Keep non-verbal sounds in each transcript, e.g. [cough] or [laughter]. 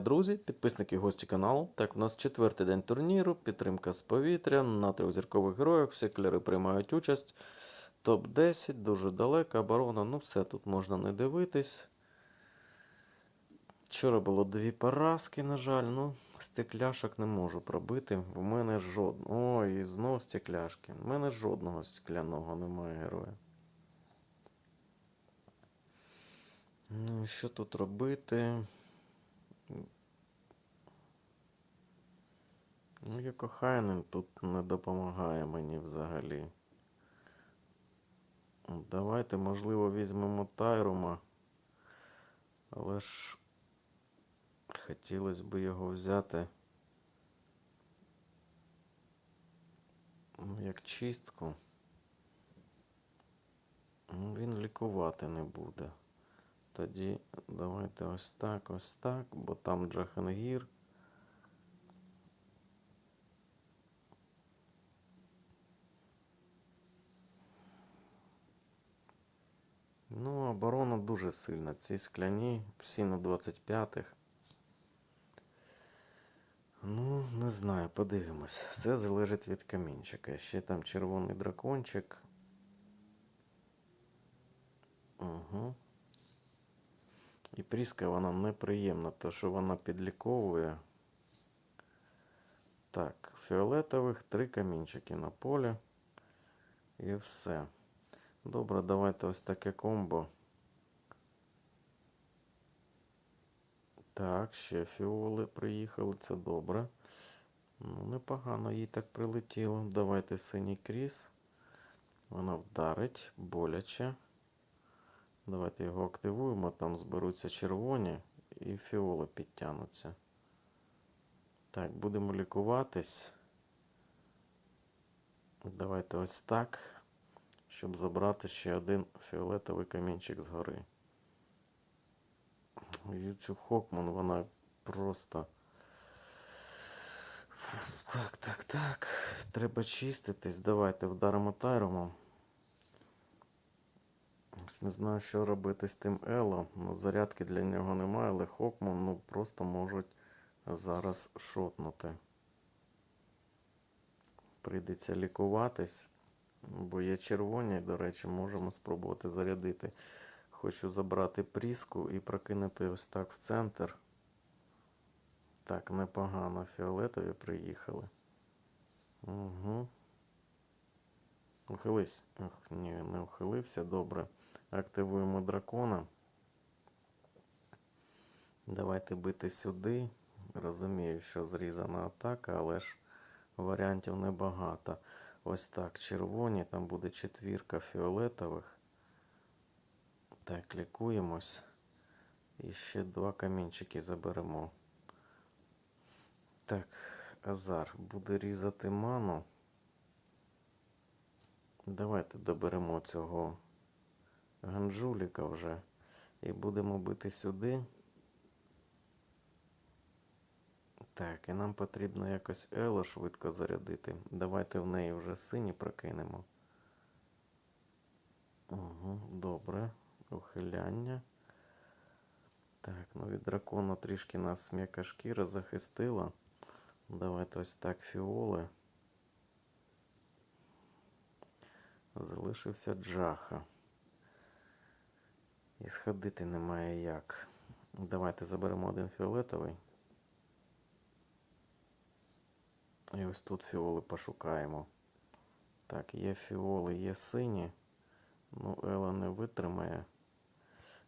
друзі, підписники гості каналу. Так, у нас четвертий день турніру, підтримка з повітря, на трьохзіркових героях, всі кольори приймають участь. Топ-10, дуже далека оборона, ну все тут можна не дивитись. Вчора було дві поразки, на жаль, ну, стекляшок не можу пробити. В мене жодного. Ой, і знов стекляшки. У мене жодного скляного немає героя. Ну, що тут робити? Ну, я кохайним тут не допомагає мені взагалі. Давайте, можливо, візьмемо Тайрума. Але ж хотілося б його взяти ну, як чистку. Ну, Він лікувати не буде. Тоді давайте ось так, ось так, бо там Джахангір. Ну, оборона дуже сильна. Ці скляні, всі на 25-х. Ну, не знаю, подивимось. Все залежить від камінчика. Ще там червоний дракончик. Угу. І пріска вона неприємна, то що вона підліковує. Так, фіолетових три камінчики на полі. І все. Добре, давайте ось таке комбо. Так, ще фіоли приїхали, це добре. Ну, непогано їй так прилетіло. Давайте синій кріс. Вона вдарить, боляче. Давайте його активуємо, там зберуться червоні і фіоли підтягнуться. Так, будемо лікуватись. Давайте ось так, щоб забрати ще один фіолетовий камінчик згори. І цю Хокман, вона просто. Так, так, так. Треба чиститись. Давайте вдаримо тайромом. Не знаю, що робити з тим Ело. Ну, зарядки для нього немає, але Хокман ну, просто можуть зараз шотнути. Прийдеться лікуватись, бо є червоні, до речі, можемо спробувати зарядити. Хочу забрати пріску і прокинути ось так в центр. Так, непогано. Фіолетові приїхали. Угу. Ухились. Ох, ні, не ухилився. Добре. Активуємо дракона. Давайте бити сюди. Розумію, що зрізана атака, але ж варіантів небагато. Ось так, червоні, там буде четвірка фіолетових. Так, лікуємось. І ще два камінчики заберемо. Так, Азар буде різати ману. Давайте доберемо цього ганджуліка вже. І будемо бити сюди. Так, і нам потрібно якось Ело швидко зарядити. Давайте в неї вже сині прокинемо. Угу, добре. Ухиляння. Так, ну від дракона трішки нас м'яка шкіра захистила. Давайте ось так фіоли. Залишився джаха. І сходити немає як. Давайте заберемо один фіолетовий. І ось тут фіоли пошукаємо. Так, є фіоли, є сині. Ну, Ела не витримає.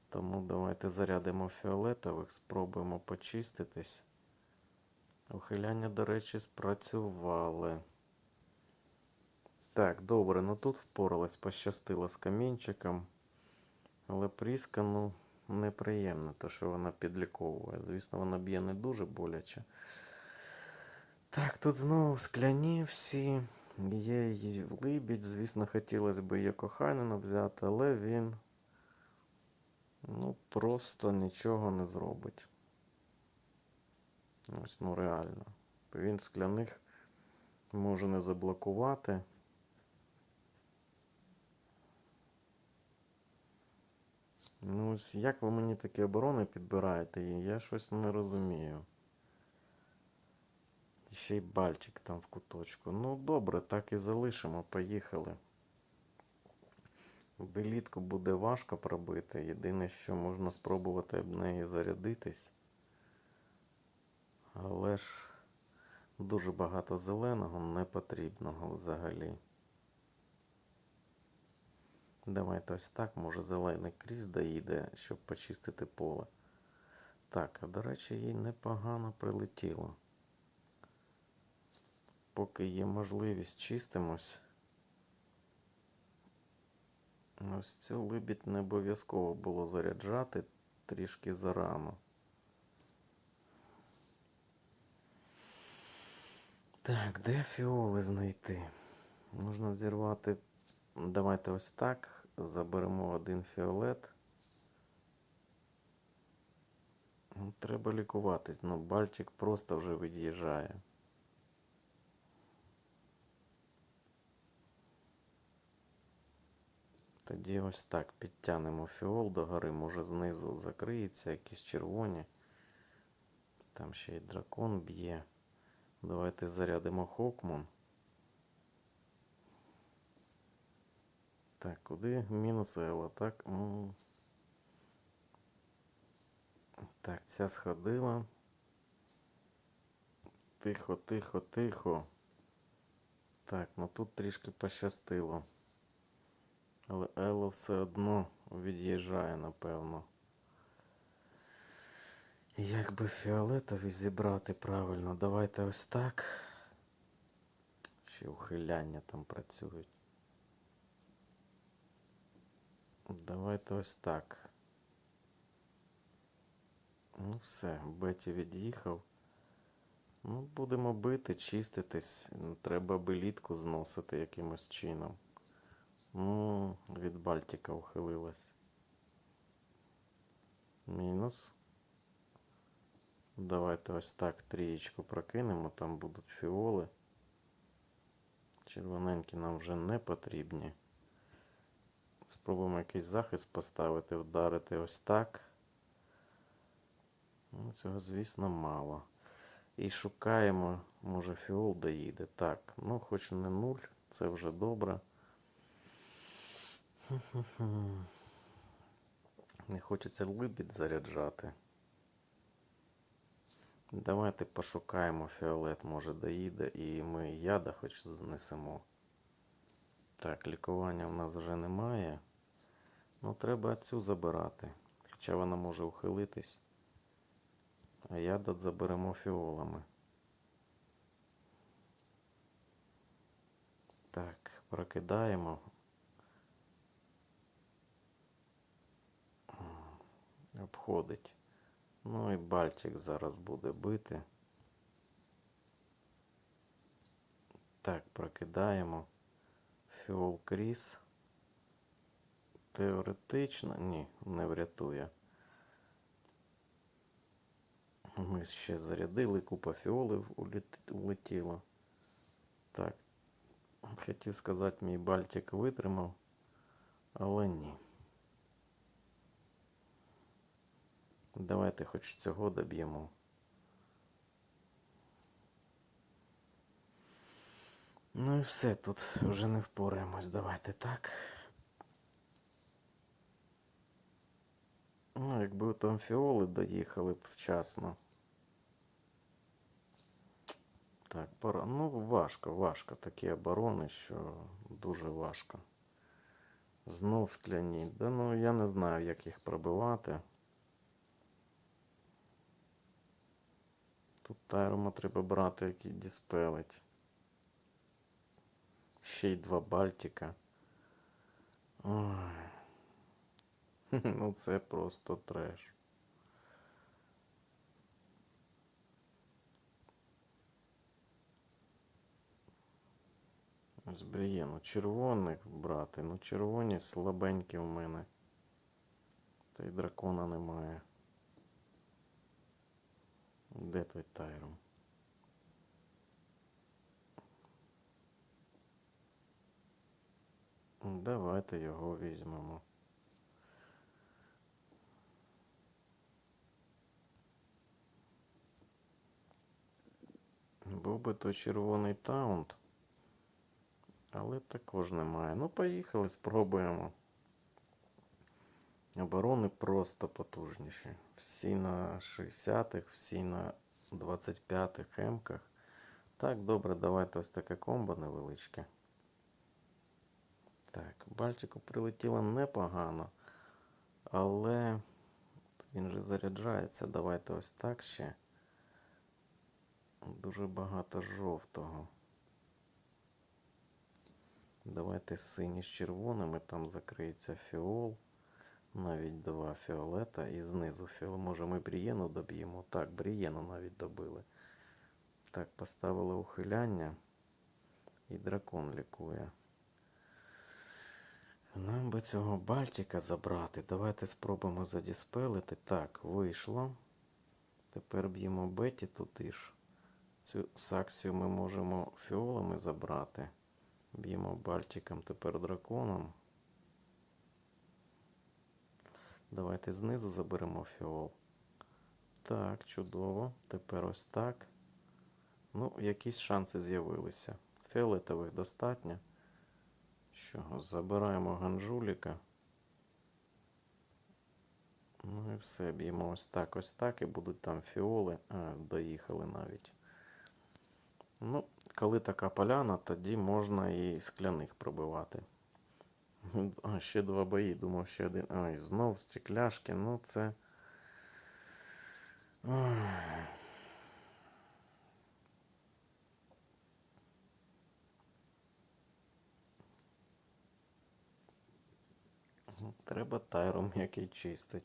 Тому давайте зарядимо фіолетових, спробуємо почиститись. Ухиляння, до речі, спрацювали. Так, добре, ну тут впоралась, пощастило з камінчиком. Але пріска, ну, неприємна, то що вона підліковує. Звісно, вона б'є не дуже боляче. Так, тут знову скляні всі. Є її либідь, звісно, хотілося б її коханина взяти, але він ну, просто нічого не зробить. Ось, ну реально. Він скляних може не заблокувати. Ну, ось як ви мені такі оборони підбираєте, я щось не розумію. Ще й бальчик там в куточку. Ну, добре, так і залишимо, поїхали. Белітку буде важко пробити. Єдине, що можна спробувати об неї зарядитись. Але ж дуже багато зеленого не потрібного взагалі. Давайте ось так, може зелений крізь доїде, щоб почистити поле. Так, а до речі, їй непогано прилетіло. Поки є можливість, чистимось. Ось цю либідь не обов'язково було заряджати трішки зарано. Так, де фіоли знайти? Можна взірвати. Давайте ось так. Заберемо один фіолет. Ну, Треба лікуватись. Ну, бальчик просто вже від'їжджає. Тоді ось так підтягнемо фіол до гори, може знизу закриється, якісь червоні. Там ще й дракон б'є. Давайте зарядимо Хокмон. Так, куди мінус Ела? Так. Так, ця сходила. Тихо, тихо, тихо. Так, ну тут трішки пощастило. Але Ело все одно від'їжджає, напевно. Як би фіолетові зібрати правильно? Давайте ось так. Ще ухиляння там працюють. Давайте ось так. Ну все, Беті від'їхав. Ну, будемо бити, чиститись. Треба белітку зносити якимось чином. Ну, від Бальтика ухилилась. Мінус. Давайте ось так трієчку прокинемо, там будуть фіоли. Червоненькі нам вже не потрібні. Спробуємо якийсь захист поставити, вдарити ось так. Ну, Цього, звісно, мало. І шукаємо, може фіол доїде. Так, ну хоч не нуль, це вже добре. Не хочеться либідь заряджати. Давайте пошукаємо фіолет, може доїде, і ми яда хоч знесемо. Так, лікування в нас вже немає. Ну, треба цю забирати. Хоча вона може ухилитись. А яда заберемо фіолами. Так, прокидаємо. Обходить. Ну і Бальчик зараз буде бити. Так, прокидаємо. Фіол Кріс. Теоретично, ні, не врятує. Ми ще зарядили, купа фіолів улет- улетіло. Так. Хотів сказати, мій Бальтик витримав, але ні. Давайте хоч цього доб'ємо. Ну і все, тут вже не впораємось. Давайте так. Ну, якби там фіоли доїхали б вчасно. Так, пора. Ну, важко, важко. Такі оборони, що дуже важко. Знов скляні. Да ну я не знаю, як їх пробивати. Тут тайрома треба брати, який діспелить. Ще й два Бальтика. Ой. [laughs] Ну це просто треш. Ось бріє, ну червоних брати, ну червоні слабенькі в мене. Та й дракона немає. Де той Тайром? Давайте його візьмемо. Був би то червоний таунт, але також немає. Ну, поїхали, спробуємо. Оборони просто потужніші. Всі на 60-х, всі на 25-х емках. Так, добре, давайте ось таке комбо невеличке. Так, Бальтику прилетіло непогано. Але він же заряджається. Давайте ось так ще. Дуже багато жовтого. Давайте синій з червоними, там закриється фіол. Навіть два фіолета і знизу фіол. Може ми брієну доб'ємо? Так, брієну навіть добили. Так, поставили ухиляння. І дракон лікує. Нам би цього Бальтика забрати. Давайте спробуємо задіспелити. Так, вийшло. Тепер б'ємо Беті туди ж. Цю саксію ми можемо фіолами забрати. Б'ємо Бальтиком, тепер драконом. Давайте знизу заберемо фіол. Так, чудово. Тепер ось так. Ну, якісь шанси з'явилися. Фіолетових достатньо. Що, забираємо ганжуліка. Ну і все, б'ємо ось так, ось так, і будуть там фіоли. А, доїхали навіть. Ну, коли така поляна, тоді можна і скляних пробивати. А, ще два бої, думав, ще один. Ай, знов стекляшки, ну це. Ой. Ну, Треба тайром який чистить.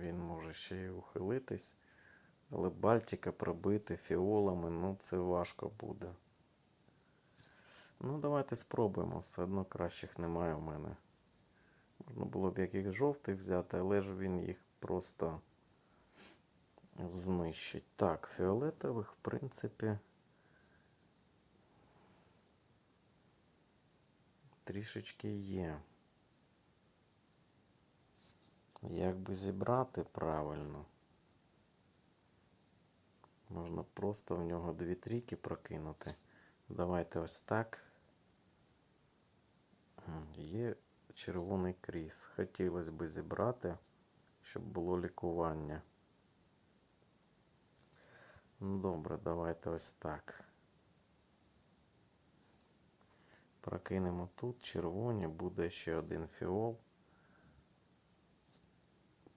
Він може ще й ухилитись. Але Бальтика пробити фіолами, ну це важко буде. Ну, давайте спробуємо. Все одно кращих немає в мене. Можна було б яких жовтих взяти, але ж він їх просто знищить. Так, фіолетових, в принципі. Трішечки є. Як би зібрати правильно? Можна просто в нього дві трійки прокинути. Давайте ось так. Є червоний кріс. Хотілося б зібрати, щоб було лікування. Ну, Добре, давайте ось так. Прокинемо тут червоні, буде ще один фіол.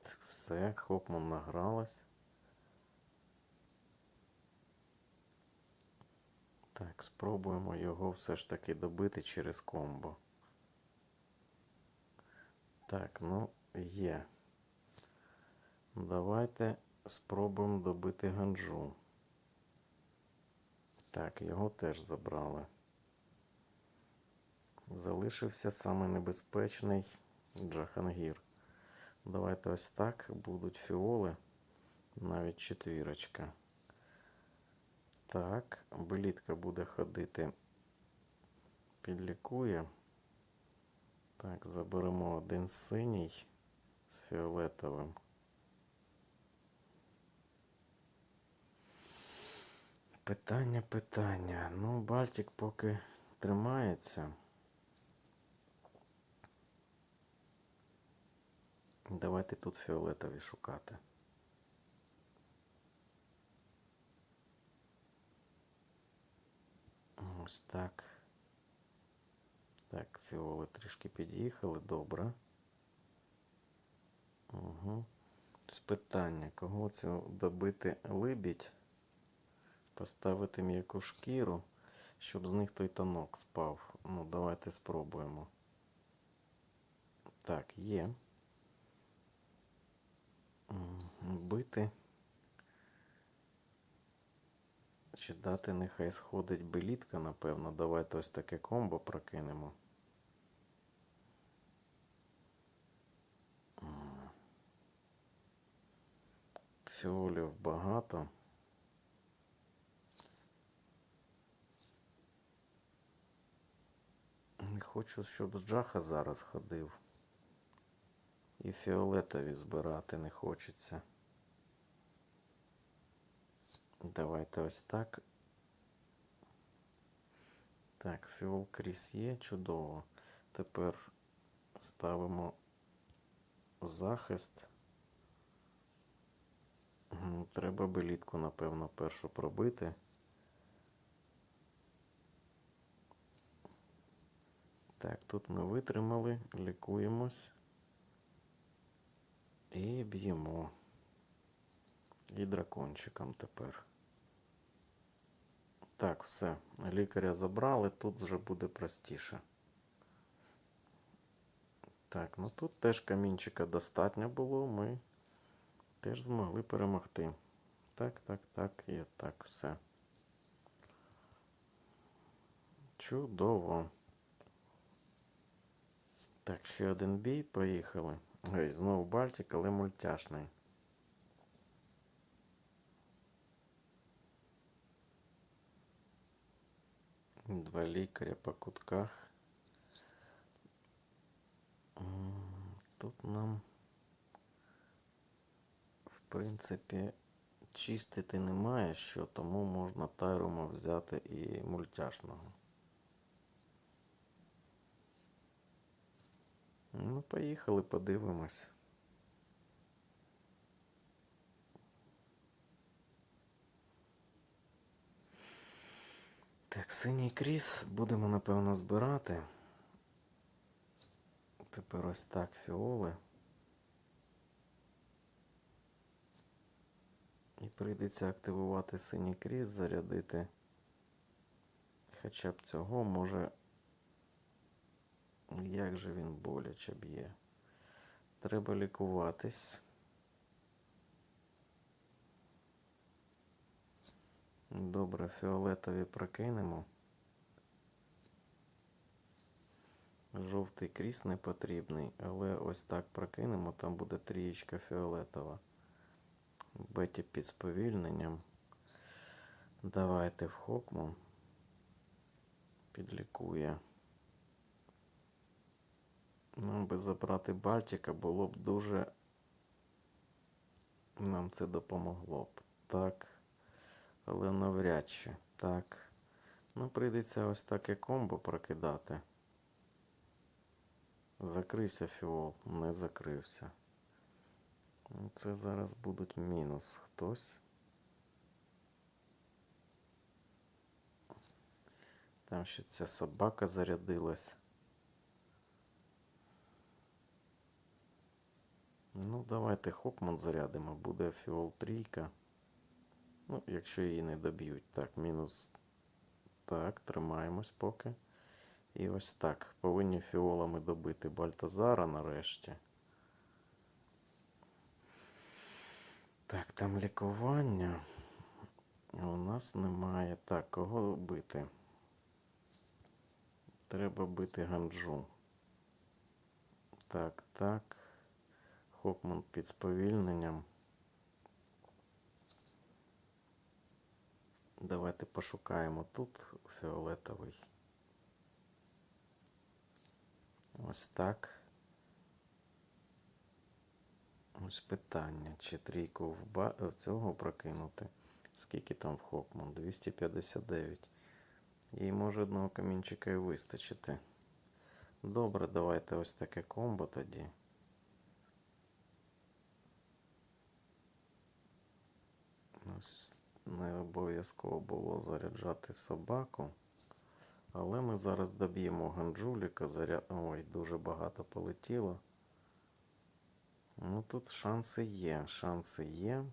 Все, Хопман награлась. Так, спробуємо його все ж таки добити через комбо. Так, ну, є. Давайте спробуємо добити ганджу. Так, його теж забрали. Залишився саме небезпечний Джахангір. Давайте ось так будуть фіоли. Навіть четвірочка. Так, белітка буде ходити. Підлікує. Так, заберемо один синій з фіолетовим. Питання, питання. Ну, Бальтик поки тримається. Давайте тут фіолетові шукати. Ось так. Так, фіоли трішки під'їхали, добре. Угу. Ось питання, кого цього добити либідь, поставити м'яку шкіру, щоб з них той танок спав. Ну, давайте спробуємо. Так, є. Бити. Чи дати нехай сходить белітка, напевно. Давайте ось таке комбо прокинемо. Фіолів багато. Не хочу, щоб з Джаха зараз ходив. І фіолетові збирати не хочеться. Давайте ось так. Так, фіол кріс є, чудово. Тепер ставимо захист. Треба белітку, напевно, першу пробити. Так, тут ми витримали, лікуємось і б'ємо. І дракончиком тепер. Так, все. Лікаря забрали, тут вже буде простіше. Так, ну тут теж камінчика достатньо було, ми теж змогли перемогти. Так, так, так, і так, все. Чудово. Так, ще один бій, поїхали. Ой, знову Бальтик, але мультяшний. Два лікаря по кутках. Тут нам, в принципі, чистити немає що, тому можна тайрума взяти і мультяшного. Ну, поїхали, подивимось. Так, синій кріс будемо, напевно, збирати. Тепер ось так фіоли. І прийдеться активувати синій кріс, зарядити. Хоча б цього може. Як же він боляче б'є. Треба лікуватись. Добре, фіолетові прокинемо. Жовтий кріс не потрібний, але ось так прокинемо, там буде трієчка фіолетова. Беті під сповільненням. Давайте в Хокму. Підлікує. Нам би забрати Бальтика було б дуже. Нам це допомогло б. Так. Але навряд чи. Так. Ну, прийдеться ось таке комбо прокидати. Закрийся фіол, не закрився. Ну, Це зараз будуть мінус хтось. Там ще ця собака зарядилась. Ну, давайте Хокман зарядимо, буде фіол трійка. Ну, якщо її не доб'ють. Так, мінус. Так, тримаємось поки. І ось так. Повинні фіолами добити Бальтазара нарешті. Так, там лікування. У нас немає. Так, кого бити? Треба бити ганджу. Так, так. Хокман під сповільненням. Давайте пошукаємо тут фіолетовий. Ось так. Ось питання, чи трійку в, ба... в цього прокинути. Скільки там в Хокман? 259. Їй може одного камінчика і вистачити. Добре, давайте ось таке комбо тоді. Ось не обов'язково було заряджати собаку. Але ми зараз доб'ємо ганджуліка. Заря... Ой, дуже багато полетіло. Ну тут шанси є. Шанси є.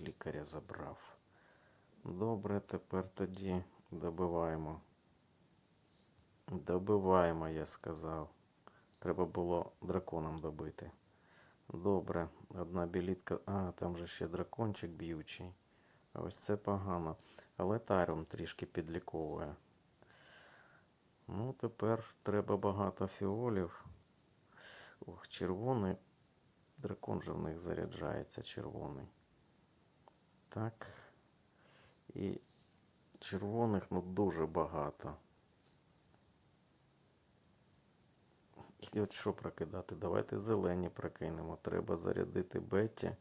Лікаря забрав. Добре, тепер тоді добиваємо. Добиваємо, я сказав. Треба було драконом добити. Добре, одна білітка. А, там же ще дракончик б'ючий. Ось це погано. Але Тайрон трішки підліковує. Ну, тепер треба багато фіолів. Ох, червоний. Дракон же в них заряджається червоний. Так. І червоних ну дуже багато. І от що прокидати? Давайте зелені прокинемо. Треба зарядити Бетті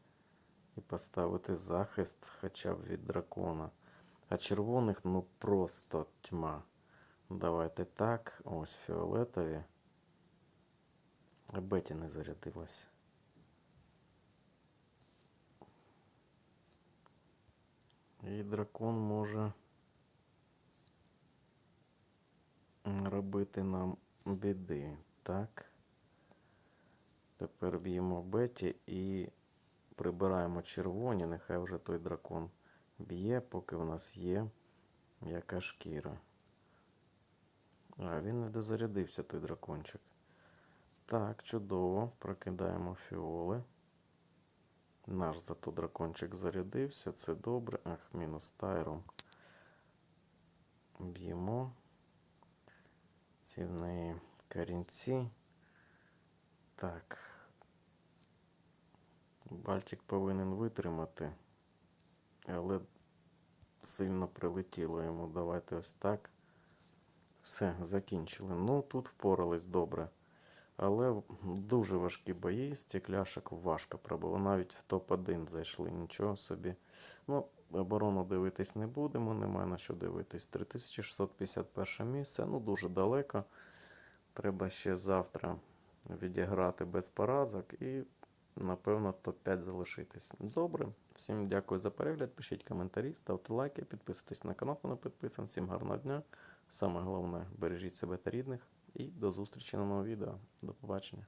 і поставити захист хоча б від дракона. А червоних ну просто тьма. Давайте так. Ось фіолетові. А Бетті не зарядилась. І дракон може робити нам біди. Так. Тепер б'ємо Беті і прибираємо червоні. Нехай вже той дракон б'є, поки в нас є м'яка шкіра. А, він не дозарядився, той дракончик. Так, чудово. Прокидаємо фіоли. Наш зато дракончик зарядився, це добре. Ах, мінус тайром. Б'ємо. Ці в неї корінці. Так. Бальтик повинен витримати. Але сильно прилетіло йому. Давайте ось так. Все, закінчили. Ну, тут впорались добре. Але дуже важкі бої, стекляшок важко пробило. Навіть в топ-1 зайшли, нічого собі. Ну, оборону дивитись не будемо, немає на що дивитись. 3651 місце, ну дуже далеко. Треба ще завтра відіграти без поразок і, напевно, топ-5 залишитись. Добре, всім дякую за перегляд. Пишіть коментарі, ставте лайки, підписуйтесь на канал, хто не підписаний. Всім гарного дня. Саме головне, бережіть себе та рідних. І до зустрічі на новому відео. До побачення.